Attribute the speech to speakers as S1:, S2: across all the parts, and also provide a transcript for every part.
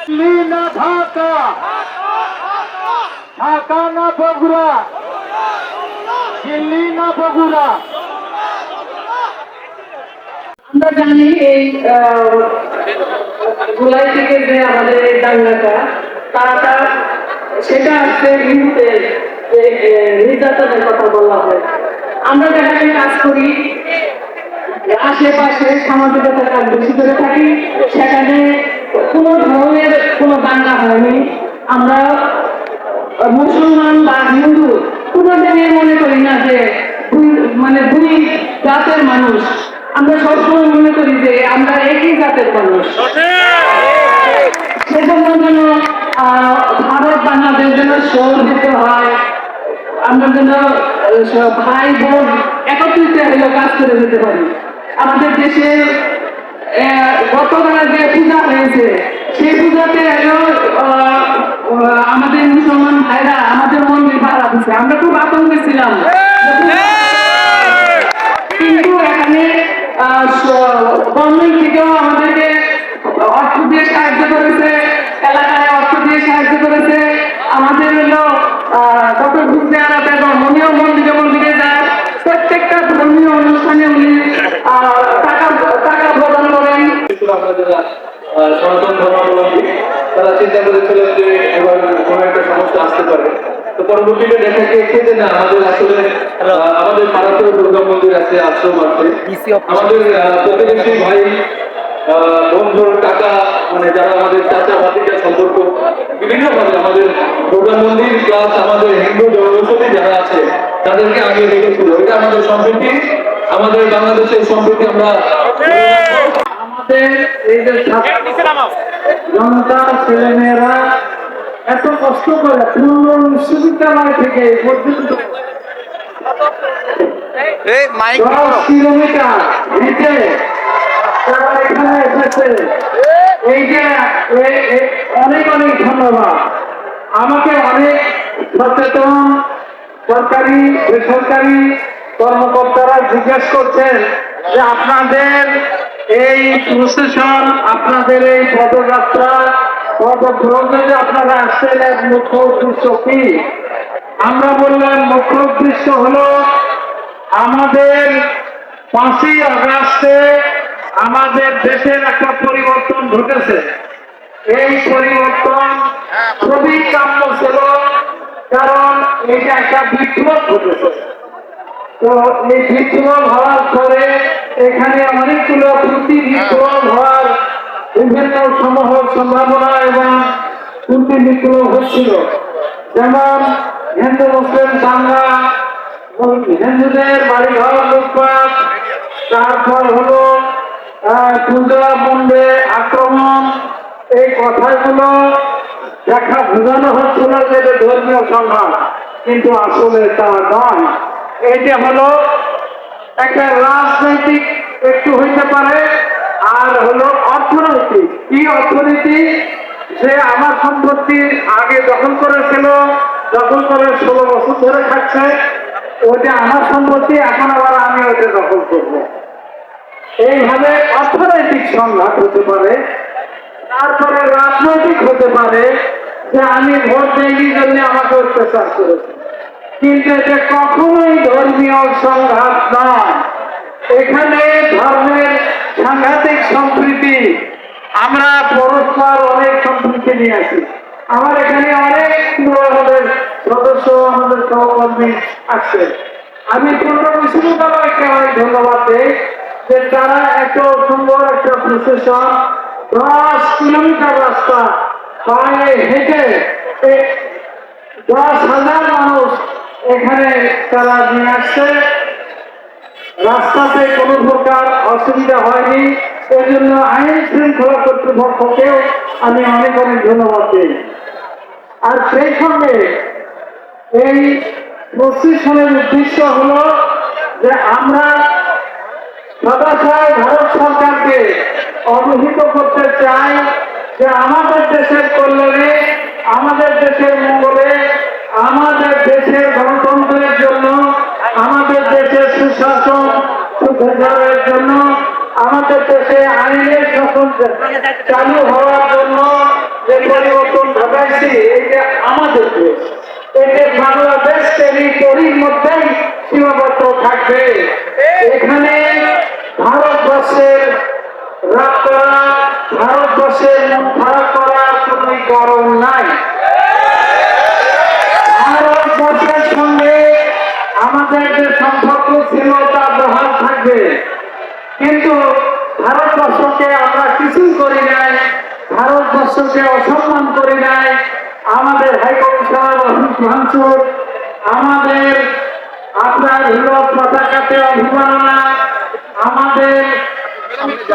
S1: দিল্লি না ঢাকা ঢাকা না বগুড়া দিল্লি না বগুড়া
S2: আমরা জানি এই গোলাই থেকে যে আমাদের এই দাঙ্গাটা তাটা সেটা হচ্ছে হিন্দুদের নির্যাতনের কথা বলা হয়। আমরা যেখানে কাজ করি, আশেপাশে সামাজিকতার কাজ বেশি করে থাকি, সেখানে কোনো ধরনের কোনো দাঙ্গা হয়নি। আমরা মুসলমান বা হিন্দু কোনো মনে করি না যে মানে দুই জাতের মানুষ। আমরা সবসময় মনে করি যে আমরা একই জাতের মানুষ। সেজন্য যেন ভারত বাংলাদেশ যেন শোর দিতে হয়। আমরা যেন ভাই বোন একত্রিত হলে কাজ করে যেতে পারি। আমাদের দেশের গতকাল যে পূজা হয়েছে সেই পূজাতে হলো, আহ, আহ, আমাদের মুসলমান ভাইরা আমাদের মন্দির ভাড়া দিচ্ছে আমরা খুব আতঙ্কে ছিলাম। কিন্তু এখানে গভর্নমেন্ট থেকেও আমাদেরকে অর্থ দিয়ে সাহায্য করেছে এলাকায় অর্থ দিয়ে সাহায্য করেছে। আমাদের হলো ডক্টর ঘুরতে বেগম উনিও মন্দিরে মন্দিরে যায়। প্রত্যেকটা ধর্মীয় অনুষ্ঠানে উনি টাকা টাকা প্রদান করেন।
S3: আমরা যারা সনাতন ধর্মাবলম্বী তারা চিন্তা করেছিলেন যে এবার কোনো একটা সমস্যা আসতে পারে। তো পরবর্তীতে দেখা গিয়েছে যে না আমাদের আসলে আমাদের পাড়াতেও দুর্গা মন্দির আছে আশ্রম আছে। আমাদের প্রতিবেশী ভাই বন্ধুর টাকা মানে যারা আমাদের চাচা ভাতিজা সম্পর্ক বিভিন্ন ভাবে আমাদের দুর্গা মন্দির প্লাস আমাদের হিন্দু জনবসতি যারা আছে তাদেরকে আগে রেখেছিল এটা আমাদের সম্প্রীতি। আমাদের বাংলাদেশের সম্প্রীতি আমরা
S1: আমাদের এই যে ছাত্র জনতা ছেলেমেয়েরা এত কষ্ট করে পূর্ণ বিশ্ববিদ্যালয় থেকে এই পর্যন্ত কিলোমিটার হেঁটে তারা এখানে এসেছে এই যে অনেক অনেক ধন্যবাদ। আমাকে অনেক সচেতন সরকারি, বেসরকারি কর্মকর্তারা জিজ্ঞেস করছেন যে আপনাদের এই প্রসেশন আপনাদের এই পদযাত্রা, পদভ্রমণে যে আপনারা আসছেন এর মুখ্য উদ্দেশ্য কি? আমরা বললাম, মুখ্য উদ্দেশ্য হলো আমাদের পাঁচই আগস্টে আমাদের দেশের একটা পরিবর্তন ঘটেছে। এই পরিবর্তন খুবই কাম্য ছিল কারণ এটা একটা বিপ্লব ঘটেছে। তো এই বিপ্লব হওয়ার পরে এখানে অনেকগুলো প্রতি বিপ্লব হওয়ার বিভিন্ন সমূহ সম্ভাবনা এবং প্রতি বিপ্লব হচ্ছিল। যেমন হিন্দু মুসলিম দাঙ্গা হিন্দুদের বাড়ি ঘর লুটপাট তারপর হলো আহ, পূজা আক্রমণ। এই কথাগুলো দেখা বোঝানো হচ্ছিল যে এটা ধর্মীয় সংঘাত কিন্তু আসলে তা নয়। এইটা হলো একটা রাজনৈতিক একটু হইতে পারে আর হলো অর্থনৈতিক। কি অর্থনীতি? যে আমার সম্পত্তি আগে দখল করেছিল দখল করে ষোলো বছর ধরে খাচ্ছে ওইটা আমার সম্পত্তি এখন আবার আমি ওইটা দখল করব। এইভাবে অর্থনৈতিক সংঘাত হতে পারে, তারপরে রাজনৈতিক হতে পারে, যে আমি ভোট দেয়নি জন্য আমাকে অত্যাচার করেছে। কিন্তু এটা কখনোই ধর্মীয় সংঘাত নয়। এখানে ধর্মের সাংঘাতিক সম্প্রীতি, আমরা পরস্পর অনেক সম্প্রীতি নিয়ে আসি। আমার এখানে অনেক আমাদের সদস্য, আমাদের সহকর্মী আছে। আমি পূর্ণ বিশ্ববিদ্যালয়কে অনেক ধন্যবাদ দেই। যে তারা এত সুন্দর একটা প্রসেশন দশ কিলোমিটার রাস্তা, পায়ে হেঁটে দশ হাজার মানুষ এখানে তারা নিয়ে আসছে। রাস্তাতে কোনো প্রকার অসুবিধা হয়নি। এই জন্য আইন শৃঙ্খলা কর্তৃপক্ষকেও আমি অনেক অনেক ধন্যবাদ দিই। আর সেই সঙ্গে এই প্রশিক্ষণের উদ্দেশ্য হলো যে আমরা সদাশয় ভারত সরকারকে অবহিত করতে চাই যে আমাদের দেশের কল্যাণে, আমাদের দেশের মঙ্গলে, আমাদের দেশের গণতন্ত্রের জন্য, আমাদের দেশ সুশাসন সুবিচারের জন্য, আমাদের দেশে আইনের শাসন চালু হওয়ার জন্য যে পরিবর্তন ঘটাইছি এটা আমাদের দেশ এতে বাংলাদেশ টেরিটরির মধ্যেই সীমাবদ্ধ থাকবে, এখানে ভারতবর্ষের ভারতবর্ষের মন খারাপ করার কোন কারণ নাই। ভারতবর্ষের সঙ্গে আমাদের যে সম্পর্ক ছিল তা বহাল থাকবে। কিন্তু ভারতবর্ষকে আমরা কিছুই করি নাই, ভারতবর্ষকে অসম্মান করি নাই। আমাদের হাইকমিশনার অফিস ভাঙচুর আমাদের আপনার হল পতাকাতে অভিমাননা, আমাদের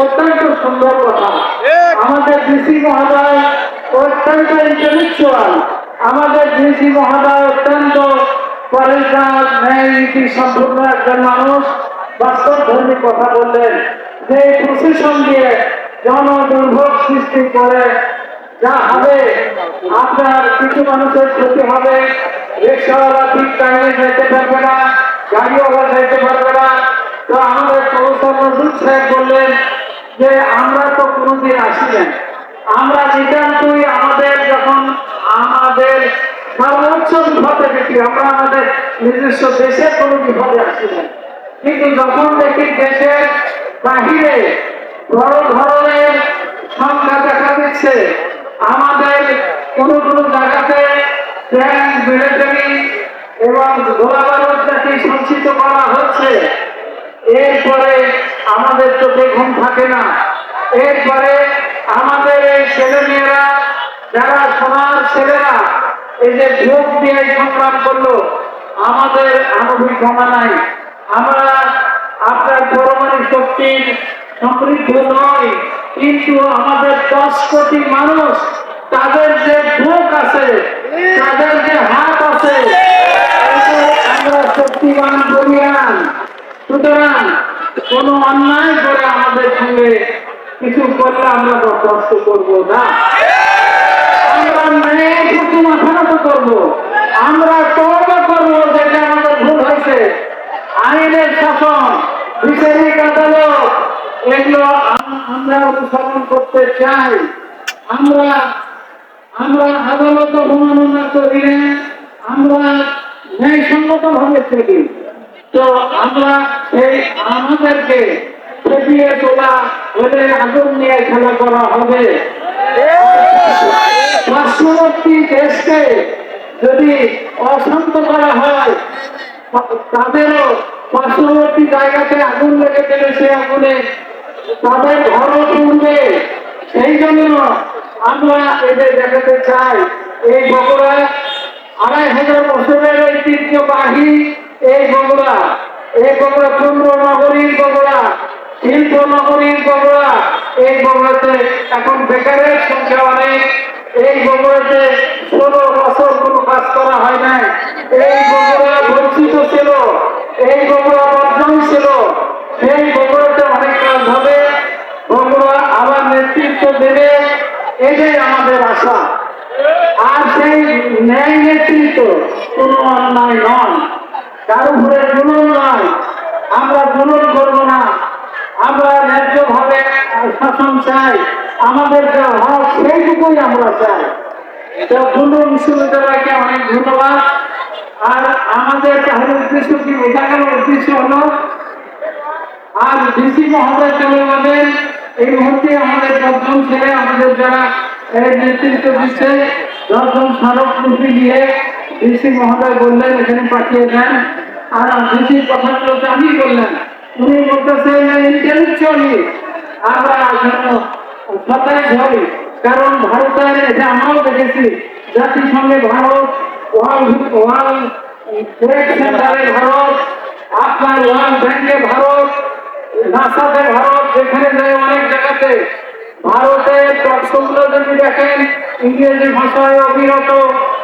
S1: অত্যন্ত সুন্দর কথা। আমাদের ডিসি মহোদয় অত্যন্ত ইন্টেলেকচুয়াল আমাদের ডিসি মহোদয় অত্যন্ত পরিষ্কার ন্যায় নীতি সম্পূর্ণ একজন মানুষ। বাস্তব ধর্মী কথা বললেন। যে প্রশাসন দিয়ে জন দুর্ভোগ সৃষ্টি করে যা হবে আপনার কিছু মানুষের ক্ষতি হবে। রিক্সাওয়ালা ঠিক টাইমে যেতে পারবে না গাড়িওয়ালা যেতে পারবে না। তো আমাদের প্রফেসর নজরুল সাহেব বললেন যে আমরা তো কোনোদিন আসিলেন আমরা নিতান্তই আমাদের যখন আমাদের সর্বোচ্চ বিপদে দেখি আমরা আমাদের নিজস্ব দেশের কোনো বিপদে আসিলেন কিন্তু যখন দেখি দেশের বাহিরে বড় ধরনের সংখ্যা দেখা দিচ্ছে, আমাদের কোন কোন জায়গাতে ট্যাঙ্ক মিলিটারি এবং গোলাবারুদ জাতি সঞ্চিত করা হচ্ছে, এরপরে আমাদের চোখে ঘুম থাকে না। এরপরে আমাদের এই ছেলেমেয়েরা, যারা সোনার ছেলেরা, এই যে ভোট দিয়ে সংগ্রাম করল, আমাদের আণবিক ক্ষমা নাই আমরা আপনার পরমাণু শক্তির সমৃদ্ধ নয় কিন্তু আমাদের দশ কোটি মানুষ, তাদের যে বুক আছে, তাদের যে হাত আছে আমরা শক্তিবান বলিয়ান। সুতরাং কোন অন্যায় করে আমাদের সঙ্গে কিছু করলে আমরা বরদাস্ত করব না। আমরা ন্যায় প্রতি মাথা নত করব। আমরা তর্ক করব, যেটা আমাদের ভুল হয়েছে। আইনের শাসন, বিচারিক আদালত, এগুলো আমরা অনুসরণ করতে চাই। আমরা আমরা আদালত অবমাননা করি আমরা ন্যায়সঙ্গত ভাবে চলি তো আমরা সেই আমাদেরকে খেপিয়ে তোলা হলে আগুন নিয়ে খেলা করা হবে। পার্শ্ববর্তী দেশকে যদি অশান্ত করা হয়, তাদেরও পার্শ্ববর্তী জায়গাতে আগুন লেগে গেলে সে আগুনে তাদের ঘরও পুড়বে। সেই জন্য আমরা এদের দেখাতে চাই, এই বগুড়া আড়াই হাজার বছরের ঐতিহ্যবাহী এই বগুড়া এই বগুড়া চন্দ্র নগরীর বগুড়া, শিল্প নগরীর বগুড়া, এই বগুড়াতে এখন বেকারের সংখ্যা অনেক। এই বগুড়াতে ষোলো বছর কোনো কাজ করা হয় নাই। এই বগুড়া বঞ্চিত ছিল, এই বগুড়া বর্জন ছিল। সেই বগুড়াতে অনেক কাজ হবে। বগুড়া আবার নেতৃত্ব দেবে, এটাই আমাদের আশা। আর সেই ন্যায় নেতৃত্ব কোনো অন্যায় নয়। কারও উপরে জুলুম নয়। আমরা জুলুম করব না। আমরা ন্যায্য ভাবে শাসন চাই। আমাদের যা হক সেইটুকুই আমরা চাই। তো দুটো বিশ্ববিদ্যালয়কে অনেক ধন্যবাদ। আর আমাদের তাহলে উদ্দেশ্য কি? গেল উদ্দেশ্য হলো আর ডিসি মহোদয় চলে যাবেন এই মুহূর্তে আমাদের দশজন ছেলে, আমাদের যারা নেতৃত্ব দিচ্ছে, দশজন স্মারক লিপি ডিসি মহোদয় বললেন, এখানে পাঠিয়ে দেন। আর ডিসির কথাগুলো আমি বললেন উনি বলতেছেন ইন্টেলেকচুয়ালি আমরা সতেজ হই কারণ ভারতের এটা আমরাও দেখেছি, জাতিসংঘে ভারত, ওয়ার্ল্ড ওয়ার্ল্ড ট্রেড সেন্টারে ভারত, আপনার ওয়ার্ল্ড ব্যাংকে ভারত, নাসাতে ভারত, যেখানে যায় অনেক জায়গাতে। ভারতে টকশোগুলো যদি দেখেন, ইংরেজি ভাষায় অবিরত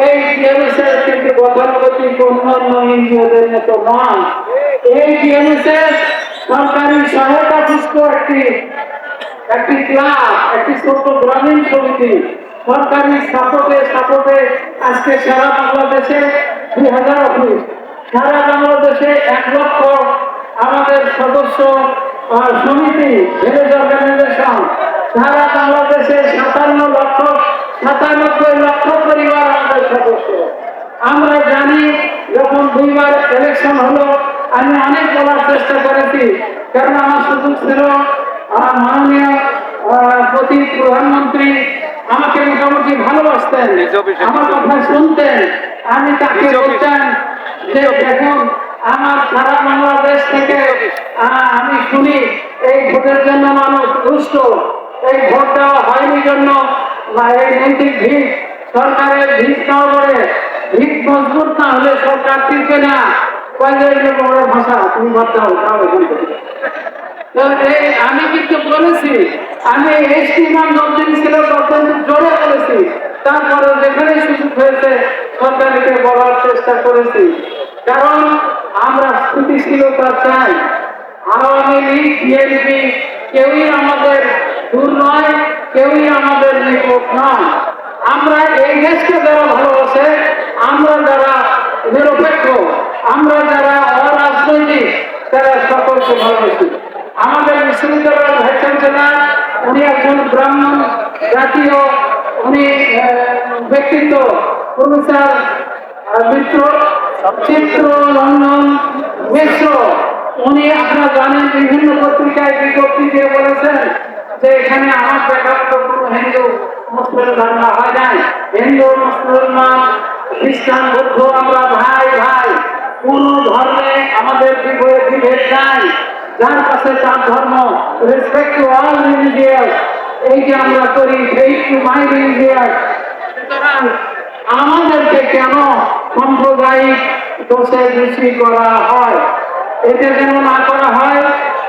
S1: এই টিএমএসএস কিন্তু গতানুগতিক অন্যান্য এনজিওদের মতো নয় এই টিএমএসএস সরকারি সহায়তা পুষ্ট একটি একটি ক্লাব, একটি ছোট্ট গ্রামীণ সমিতি। সরকারি সাপোর্টে সাপোর্টে আজকে সারা বাংলাদেশে দুই হাজার অফিস। সারা বাংলাদেশে এক লক্ষ আমাদের সদস্য সমিতি ভিলেজ অর্গানাইজেশন সারা বাংলাদেশে সাতান্ন লক্ষ সাতানব্বই লক্ষ পরিবার আমাদের সদস্য আমরা জানি যখন দুইবার ইলেকশন হলো আমি অনেক বলার চেষ্টা করেছি কারণ আমার সুযোগ ছিল আমার মাননীয় প্রতি প্রধানমন্ত্রী আমাকে মোটামুটি ভালোবাসতেন আমার কথা শুনতেন আমি তাকে বলতেন যে দেখুন আমার সারা বাংলাদেশ থেকে আমি শুনি এই ভোটের জন্য মানুষ রুষ্ট এই ভোট দেওয়া হয়নি জন্য বা এই নৈতিক ভিড় সরকারের ভিড় না করে ভিড় মজবুত না হলে সরকার টিকবে না। কয়েক বড় ভাষা, তুমি। এই আমি কিন্তু বলেছি, আমি এসটি নাম যতদিন ছিল ততদিন জোরে বলেছি। তারপরে যেখানে সুযোগ হয়েছে, সরকারকে বলার চেষ্টা করেছি। কারণ আমরা স্থিতিশীলতা চাই। আওয়ামী লীগ, বিএনপি, কেউই আমাদের দূর নয় কেউই আমাদের নিকট নয়। আমরা এই দেশকে যারা ভালোবাসে, আমরা যারা নিরপেক্ষ, আমরা যারা অরাজনৈতিক, তারা সকলকে ভালোবাসি। আমাদের বিশ্ববিদ্যালয়ের ভাইস চ্যান্সেলার উনি একজন ব্রাহ্মণ জাতীয়, উনি ব্যক্তিত্ব প্রফেসর মিত্র, চিত্র লন্ডন মিশ্র। উনি আপনারা জানেন বিভিন্ন পত্রিকায় বিজ্ঞপ্তি দিয়ে বলেছেন যে এখানে আমার দেখার কোনো হিন্দু, মুসলিম ধারণা হয় নাই। হিন্দু, মুসলমান, খ্রিস্টান, বৌদ্ধ, আমরা ভাই ভাই, কোন ধর্মে আমাদের বিভে- বিভেদ নাই। যার কাছে তার ধর্ম রেসপেক্ট টু অল রিলিজিয়াস এই যে আমরা করি ফেইথ টু মাই রিলিজিয়াস সুতরাং আমাদেরকে কেন সাম্প্রদায়িক দোষে দোষী করা হয়? এটা যেন না করা হয়,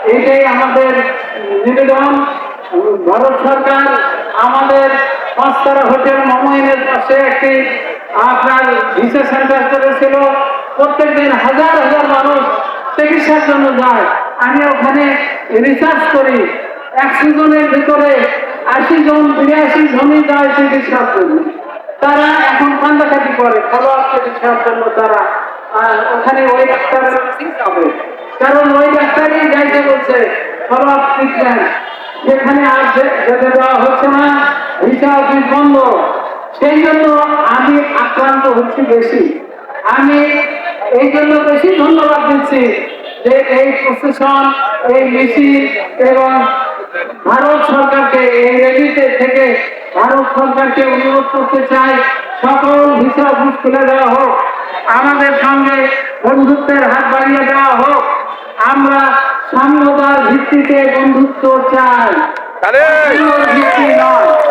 S1: এটাই আমাদের নিবেদন। ভারত সরকার আমাদের পাঁচতারা হোটেল মমইনের পাশে একটি আপনার ভিসা সেন্টার করেছিল। প্রত্যেকদিন হাজার হাজার মানুষ চিকিৎসার জন্য যায়। আমি ওখানে রিসার্চ করি। একশো জনের ভিতরে আশি জন, বিরাশি জনই যায় চিকিৎসার জন্য। তারা এখন কান্দাকাটি করে ফলো আপ চিকিৎসার জন্য তারা ওখানে ওই ডাক্তার কারণ ওই ডাক্তারই যাইতে বলছে ফলো আপ ট্রিটমেন্ট সেখানে আর যেতে দেওয়া হচ্ছে না। ভিসা অফিস বন্ধ। সেই জন্য আমি আক্রান্ত হচ্ছি বেশি। আমি এই জন্য বেশি ধন্যবাদ দিচ্ছি যে এই প্রশাসন, এই মিছিল এবং ভারত সরকারকে, এই রেলিতে থেকে ভারত সরকারকে অনুরোধ করতে চাই, সকল ভিসা অফিস খুলে দেওয়া হোক, আমাদের সঙ্গে বন্ধুত্বের হাত বাড়িয়ে দেওয়া হোক। আমরা সাম্যতার ভিত্তিতে বন্ধুত্ব চাই। ভিত্তি নয়।